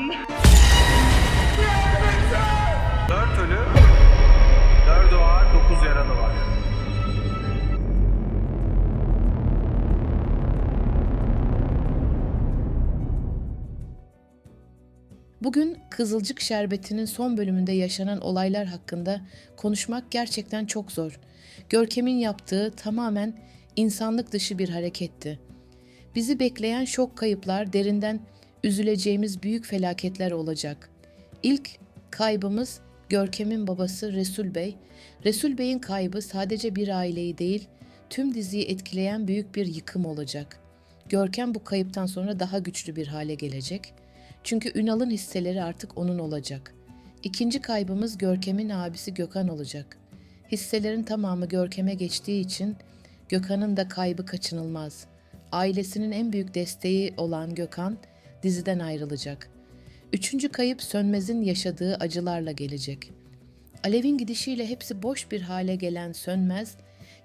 an. 4 ölü, 4 ağır, 9 yaralı var. Bugün Kızılcık Şerbeti'nin son bölümünde yaşanan olaylar hakkında konuşmak gerçekten çok zor. Görkem'in yaptığı tamamen insanlık dışı bir hareketti. Bizi bekleyen şok kayıplar derinden üzüleceğimiz büyük felaketler olacak. İlk kaybımız Görkem'in babası Resul Bey. Resul Bey'in kaybı sadece bir aileyi değil, tüm diziyi etkileyen büyük bir yıkım olacak. Görkem bu kayıptan sonra daha güçlü bir hale gelecek. Çünkü Ünal'ın hisseleri artık onun olacak. İkinci kaybımız Görkem'in abisi Gökhan olacak. Hisselerin tamamı Görkem'e geçtiği için Gökhan'ın da kaybı kaçınılmaz. Ailesinin en büyük desteği olan Gökhan diziden ayrılacak. Üçüncü kayıp Sönmez'in yaşadığı acılarla gelecek. Alev'in gidişiyle hepsi boş bir hale gelen Sönmez,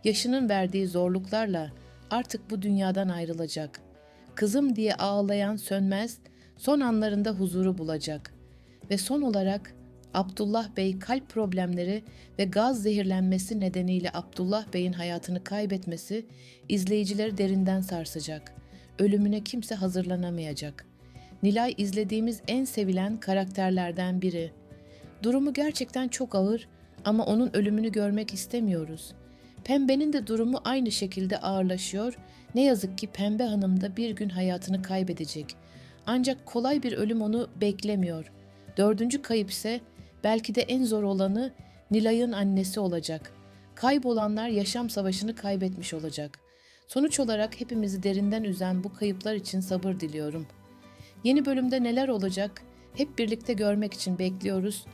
yaşının verdiği zorluklarla artık bu dünyadan ayrılacak. Kızım diye ağlayan Sönmez, son anlarında huzuru bulacak. Ve son olarak Abdullah Bey kalp problemleri ve gaz zehirlenmesi nedeniyle Abdullah Bey'in hayatını kaybetmesi izleyicileri derinden sarsacak. Ölümüne kimse hazırlanamayacak. Nilay izlediğimiz en sevilen karakterlerden biri. Durumu gerçekten çok ağır ama onun ölümünü görmek istemiyoruz. Pembe'nin de durumu aynı şekilde ağırlaşıyor. Ne yazık ki Pembe Hanım da bir gün hayatını kaybedecek. Ancak kolay bir ölüm onu beklemiyor. Dördüncü kayıp ise belki de en zor olanı Nilay'ın annesi olacak. Kaybolanlar yaşam savaşını kaybetmiş olacak. Sonuç olarak hepimizi derinden üzen bu kayıplar için sabır diliyorum. Yeni bölümde neler olacak? Hep birlikte görmek için bekliyoruz.